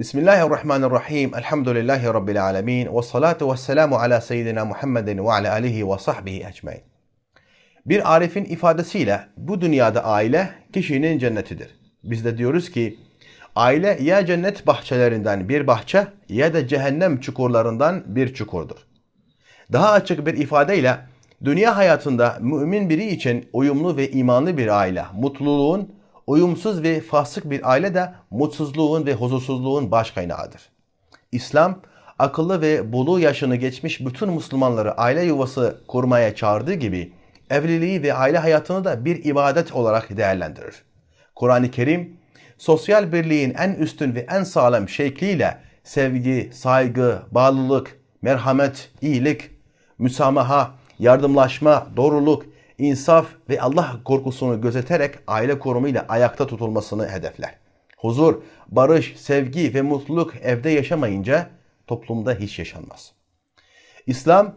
Bismillahirrahmanirrahim. Elhamdülillahi Rabbil alemin. Ve salatu ve selamu ala seyyidina Muhammedin ve ala alihi ve sahbihi ecmain. Bir arifin ifadesiyle bu dünyada aile kişinin cennetidir. Biz de diyoruz ki aile ya cennet bahçelerinden bir bahçe ya da cehennem çukurlarından bir çukurdur. Daha açık bir ifadeyle dünya hayatında mümin biri için uyumlu ve imanlı bir aile mutluluğun, uyumsuz ve fasık bir aile de mutsuzluğun ve huzursuzluğun baş kaynağıdır. İslam akıllı ve buluğ yaşını geçmiş bütün Müslümanları aile yuvası kurmaya çağırdığı gibi evliliği ve aile hayatını da bir ibadet olarak değerlendirir. Kur'an-ı Kerim sosyal birliğin en üstün ve en sağlam şekliyle sevgi, saygı, bağlılık, merhamet, iyilik, müsamaha, yardımlaşma, doğruluk, insaf ve Allah korkusunu gözeterek aile korumuyla ayakta tutulmasını hedefler. Huzur, barış, sevgi ve mutluluk evde yaşamayınca toplumda hiç yaşanmaz. İslam,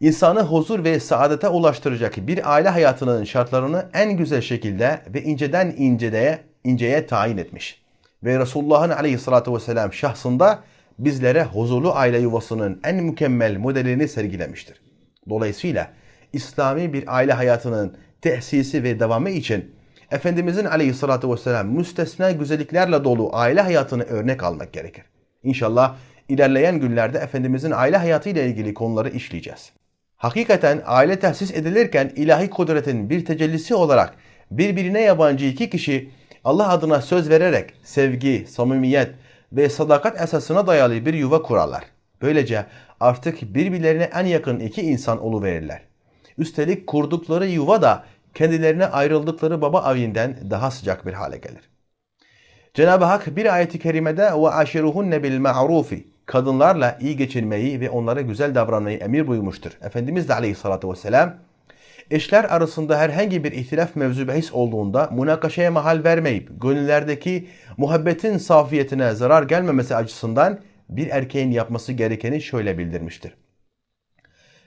insanı huzur ve saadete ulaştıracak bir aile hayatının şartlarını en güzel şekilde ve inceden inceye, inceye tayin etmiş. Ve Resulullah'ın aleyhissalatü vesselam şahsında bizlere huzurlu aile yuvasının en mükemmel modelini sergilemiştir. Dolayısıyla İslami bir aile hayatının tesisi ve devamı için Efendimizin aleyhissalatü vesselam müstesna güzelliklerle dolu aile hayatını örnek almak gerekir. İnşallah ilerleyen günlerde Efendimizin aile hayatı ile ilgili konuları işleyeceğiz. Hakikaten aile tahsis edilirken ilahi kudretin bir tecellisi olarak birbirine yabancı iki kişi Allah adına söz vererek sevgi, samimiyet ve sadakat esasına dayalı bir yuva kurarlar. Böylece artık birbirlerine en yakın iki insan verirler. Üstelik kurdukları yuva da kendilerine ayrıldıkları baba evinden daha sıcak bir hale gelir. Cenab-ı Hak bir ayeti kerimede ve aşiruhunne bil ma'rufi kadınlarla iyi geçinmeyi ve onlara güzel davranmayı emir buyurmuştur. Efendimiz de aleyhissalatü vesselam eşler arasında herhangi bir ihtilaf mevzu bahis olduğunda münakaşaya mahal vermeyip gönüllerdeki muhabbetin safiyetine zarar gelmemesi açısından bir erkeğin yapması gerekeni şöyle bildirmiştir.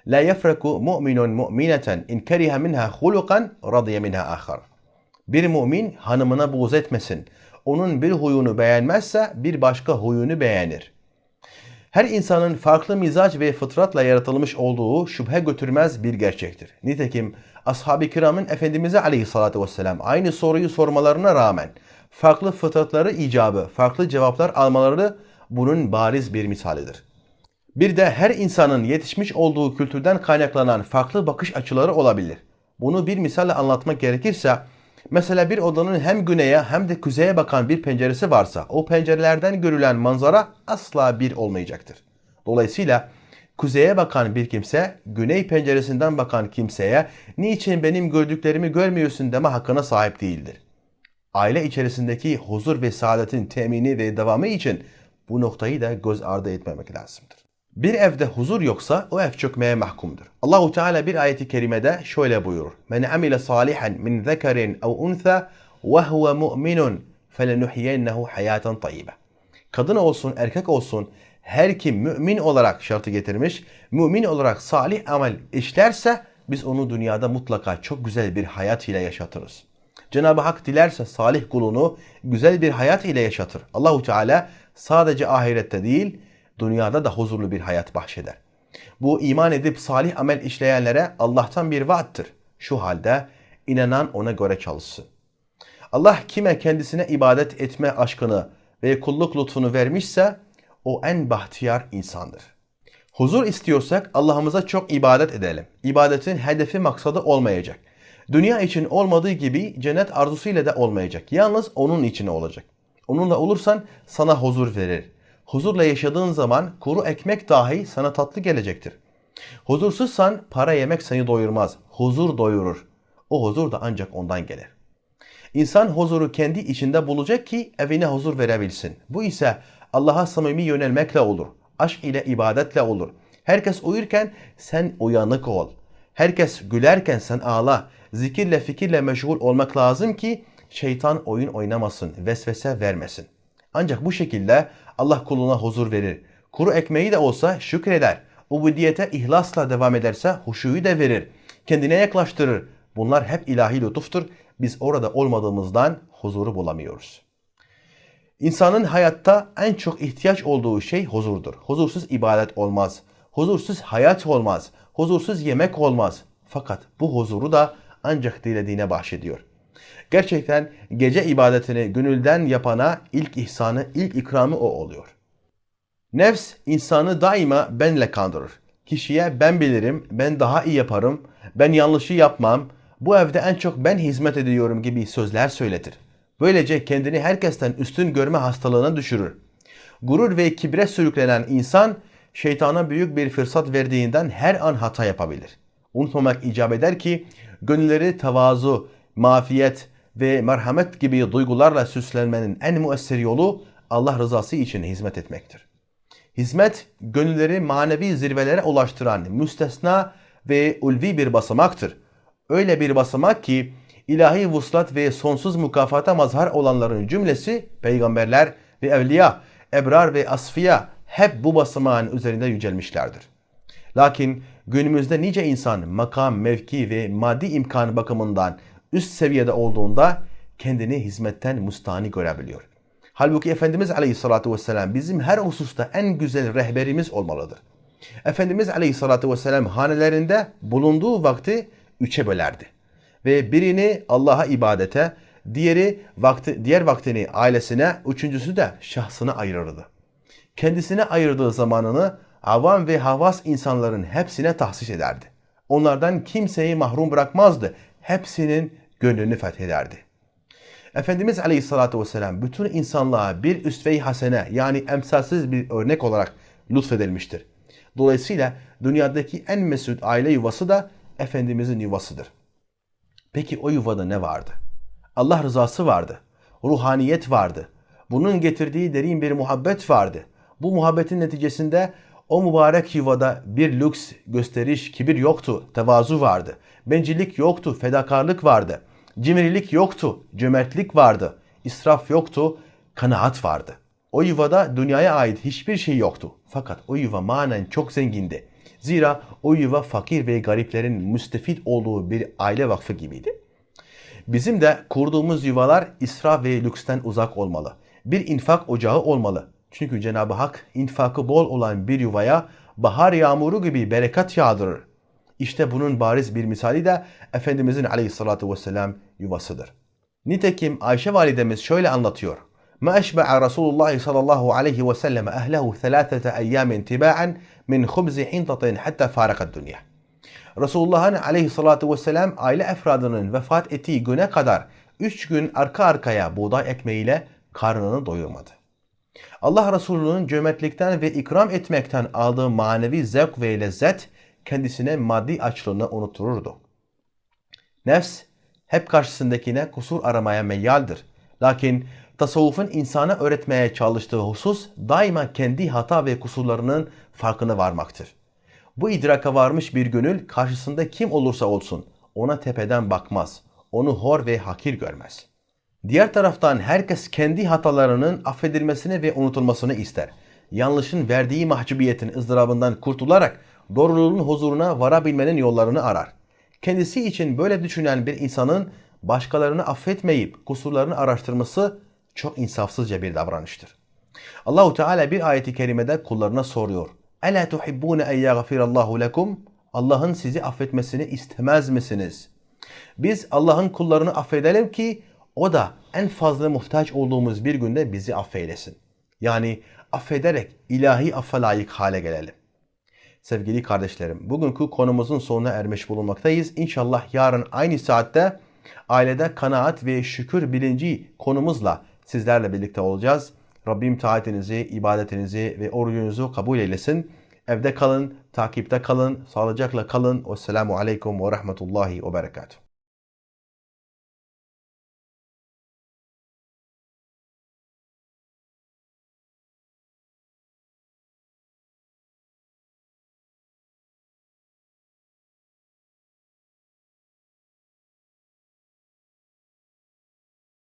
La yefreku mu'minun mu'mineten in keriha minha hulukan radiye minha ahar. Bir mümin hanımına buğz etmesin. Onun bir huyunu beğenmezse bir başka huyunu beğenir. Her insanın farklı mizaç ve fıtratla yaratılmış olduğu şüphe götürmez bir gerçektir. Nitekim ashab-ı kiramın Efendimiz'e aleyhissalatü vesselam aynı soruyu sormalarına rağmen farklı fıtratları icabı, farklı cevaplar almaları bunun bariz bir misalidir. Bir de her insanın yetişmiş olduğu kültürden kaynaklanan farklı bakış açıları olabilir. Bunu bir misalle anlatmak gerekirse, mesela bir odanın hem güneye hem de kuzeye bakan bir penceresi varsa, o pencerelerden görülen manzara asla bir olmayacaktır. Dolayısıyla kuzeye bakan bir kimse, güney penceresinden bakan kimseye niçin benim gördüklerimi görmüyorsun deme hakkına sahip değildir. Aile içerisindeki huzur ve saadetin temini ve devamı için bu noktayı da göz ardı etmemek lazımdır. Bir evde huzur yoksa o ev çökmeye mahkumdur. Allahu Teala bir ayeti kerimede şöyle buyurur. Men amile salihan min zekerin ev untha ve huve mu'minun felenuhyiyennehu hayaten tayyibe. Kadın olsun erkek olsun her kim mümin olarak şartı getirmiş, mümin olarak salih amel işlerse biz onu dünyada mutlaka çok güzel bir hayat ile yaşatırız. Cenab-ı Hak dilerse salih kulunu güzel bir hayat ile yaşatır. Allahu Teala sadece ahirette değil, dünyada da huzurlu bir hayat bahşeder. Bu iman edip salih amel işleyenlere Allah'tan bir vaattır. Şu halde inanan ona göre çalışsın. Allah kime kendisine ibadet etme aşkını ve kulluk lütfunu vermişse o en bahtiyar insandır. Huzur istiyorsak Allah'ımıza çok ibadet edelim. İbadetin hedefi maksadı olmayacak. Dünya için olmadığı gibi cennet arzusuyla da olmayacak. Yalnız onun için olacak. Onunla olursan sana huzur verir. Huzurla yaşadığın zaman kuru ekmek dahi sana tatlı gelecektir. Huzursuzsan para yemek seni doyurmaz. Huzur doyurur. O huzur da ancak ondan gelir. İnsan huzuru kendi içinde bulacak ki evine huzur verebilsin. Bu ise Allah'a samimi yönelmekle olur. Aşk ile ibadetle olur. Herkes uyurken sen uyanık ol. Herkes gülerken sen ağla. Zikirle fikirle meşgul olmak lazım ki şeytan oyun oynamasın, vesvese vermesin. Ancak bu şekilde Allah kuluna huzur verir. Kuru ekmeği de olsa şükreder. Ubudiyete ihlasla devam ederse huşuyu da verir. Kendine yaklaştırır. Bunlar hep ilahi lütuftur. Biz orada olmadığımızdan huzuru bulamıyoruz. İnsanın hayatta en çok ihtiyaç olduğu şey huzurdur. Huzursuz ibadet olmaz. Huzursuz hayat olmaz. Huzursuz yemek olmaz. Fakat bu huzuru da ancak dilediğine bahşediyor. Gerçekten gece ibadetini gönülden yapana ilk ihsanı, ilk ikramı o oluyor. Nefs insanı daima benle kandırır. Kişiye ben bilirim, ben daha iyi yaparım, ben yanlışı yapmam, bu evde en çok ben hizmet ediyorum gibi sözler söyletir. Böylece kendini herkesten üstün görme hastalığına düşürür. Gurur ve kibre sürüklenen insan şeytana büyük bir fırsat verdiğinden her an hata yapabilir. Unutmamak icap eder ki gönülleri tavazu, mafiyet ve merhamet gibi duygularla süslenmenin en müessir yolu Allah rızası için hizmet etmektir. Hizmet, gönülleri manevi zirvelere ulaştıran müstesna ve ulvi bir basamaktır. Öyle bir basamak ki ilahi vuslat ve sonsuz mukafata mazhar olanların cümlesi peygamberler ve evliya, ebrar ve asfiya hep bu basamağın üzerinde yücelmişlerdir. Lakin günümüzde nice insan makam, mevki ve maddi imkan bakımından üst seviyede olduğunda kendini hizmetten mustani görebiliyor. Halbuki Efendimiz Aleyhisselatü Vesselam bizim her hususta en güzel rehberimiz olmalıdır. Efendimiz Aleyhisselatü Vesselam hanelerinde bulunduğu vakti üçe bölerdi. Ve birini Allah'a ibadete, diğeri vakti, diğer vaktini ailesine, üçüncüsü de şahsına ayırırdı. Kendisine ayırdığı zamanını avam ve havas insanların hepsine tahsis ederdi. Onlardan kimseyi mahrum bırakmazdı. Hepsinin gönlünü fethederdi. Efendimiz Aleyhisselatü Vesselam bütün insanlığa bir üsve-i hasene yani emsalsiz bir örnek olarak lütfedilmiştir. Dolayısıyla dünyadaki en mesut aile yuvası da Efendimizin yuvasıdır. Peki o yuvada ne vardı? Allah rızası vardı. Ruhaniyet vardı. Bunun getirdiği derin bir muhabbet vardı. Bu muhabbetin neticesinde o mübarek yuvada bir lüks, gösteriş, kibir yoktu, tevazu vardı. Bencillik yoktu, fedakarlık vardı. Cimrilik yoktu, cömertlik vardı. İsraf yoktu, kanaat vardı. O yuvada dünyaya ait hiçbir şey yoktu. Fakat o yuva manen çok zengindi. Zira o yuva fakir ve gariplerin müstefit olduğu bir aile vakfı gibiydi. Bizim de kurduğumuz yuvalar israf ve lüksten uzak olmalı. Bir infak ocağı olmalı. Çünkü Cenab-ı Hak infakı bol olan bir yuvaya bahar yağmuru gibi bereket yağdırır. İşte bunun bariz bir misali de Efendimizin aleyhissalatu vesselam yuvasıdır. Nitekim Ayşe validemiz şöyle anlatıyor. ما أشبع رسول الله صلى الله عليه وسلم أهله ثلاثة أيام تباعا من خبز حنطة حتى فارق الدنيا. Resulullah'ın aleyhissalatu vesselam aile efradının vefat ettiği güne kadar 3 gün arka arkaya buğday ekmeğiyle karnını doyurmadı. Allah Resulü'nün cömertlikten ve ikram etmekten aldığı manevi zevk ve lezzet kendisine maddi açlığını unuttururdu. Nefs hep karşısındakine kusur aramaya meyyaldir. Lakin tasavvufun insana öğretmeye çalıştığı husus daima kendi hata ve kusurlarının farkına varmaktır. Bu idraka varmış bir gönül karşısında kim olursa olsun ona tepeden bakmaz, onu hor ve hakir görmez. Diğer taraftan herkes kendi hatalarının affedilmesini ve unutulmasını ister. Yanlışın verdiği mahcubiyetin ızdırabından kurtularak doğruluğun huzuruna varabilmenin yollarını arar. Kendisi için böyle düşünen bir insanın başkalarını affetmeyip kusurlarını araştırması çok insafsızca bir davranıştır. Allahu Teala bir ayeti kerimede kullarına soruyor. Ela tuhibbune en yaghfirallahu lekum? Allah'ın sizi affetmesini istemez misiniz? Biz Allah'ın kullarını affedelim ki o da en fazla muhtaç olduğumuz bir günde bizi affeylesin. Yani affederek ilahi affa layık hale gelelim. Sevgili kardeşlerim, bugünkü konumuzun sonuna ermiş bulunmaktayız. İnşallah yarın aynı saatte ailede kanaat ve şükür bilinci konumuzla sizlerle birlikte olacağız. Rabbim taatinizi, ibadetinizi ve orucunuzu kabul eylesin. Evde kalın, takipte kalın, sağlıcakla kalın. Vesselamu aleyküm ve rahmetullahi ve berekatuhu.